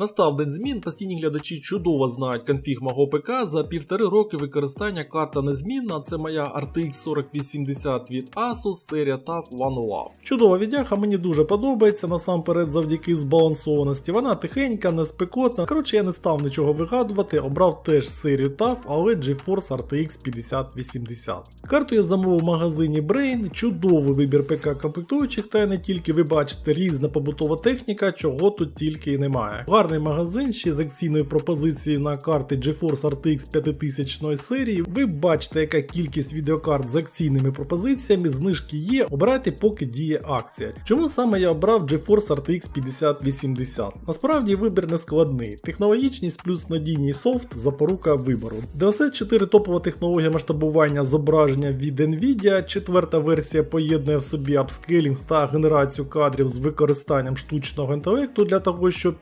Настав день змін, постійні глядачі чудово знають конфіг мого ПК. За півтори роки використання карта незмінна. Це моя RTX 4080 від Asus, серія TUF One Love. Чудова відяха, мені дуже подобається насамперед завдяки збалансованості. Вона тихенька, не спекотна. Коротше, я не став нічого вигадувати, обрав теж серію TUF, але GeForce RTX 5080. Карту я замовив в магазині Brain, чудовий вибір ПК комплектуючих, та й не тільки ви бачите різна побутова техніка, чого тут тільки і немає. Гарний магазин ще з акційною пропозицією на карти GeForce RTX 5000 серії. Ви бачите, яка кількість відеокарт з акційними пропозиціями, знижки є. Обирайте, поки діє акція. Чому саме я обрав GeForce RTX 5080? Насправді вибір не складний. Технологічність плюс надійний софт запорука вибору. DLSS 4 топова технологія масштабування зображення від Nvidia. Четверта версія поєднує в собі апскейлінг та генерацію кадрів з використанням штучного інтелекту для того, щоб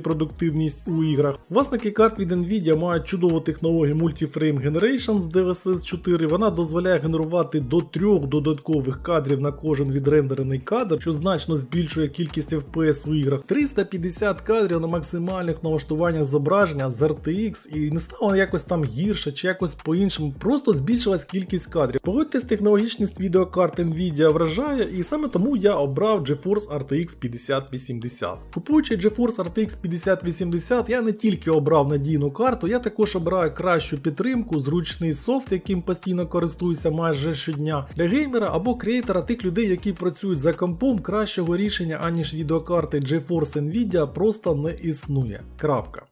продуктивність у іграх. Власники карт від Nvidia мають чудову технологію Multiframe Generation з DLSS 4. Вона дозволяє генерувати до трьох додаткових кадрів на кожен відрендерений кадр, що значно збільшує кількість FPS у іграх. 350 кадрів на максимальних налаштуваннях зображення з RTX і не стало якось там гірше чи якось по-іншому. Просто збільшилась кількість кадрів. Погодьтесь, технологічність відеокарт Nvidia вражає, і саме тому я обрав GeForce RTX 5080. Купуючи GeForce RTX 5080, я не тільки обрав надійну карту, я також обираю кращу підтримку, зручний софт, яким постійно користуюся майже щодня для геймера або креатора тих людей, які працюють за компом, кращого рішення аніж відеокарти GeForce Nvidia просто не існує. Крапка.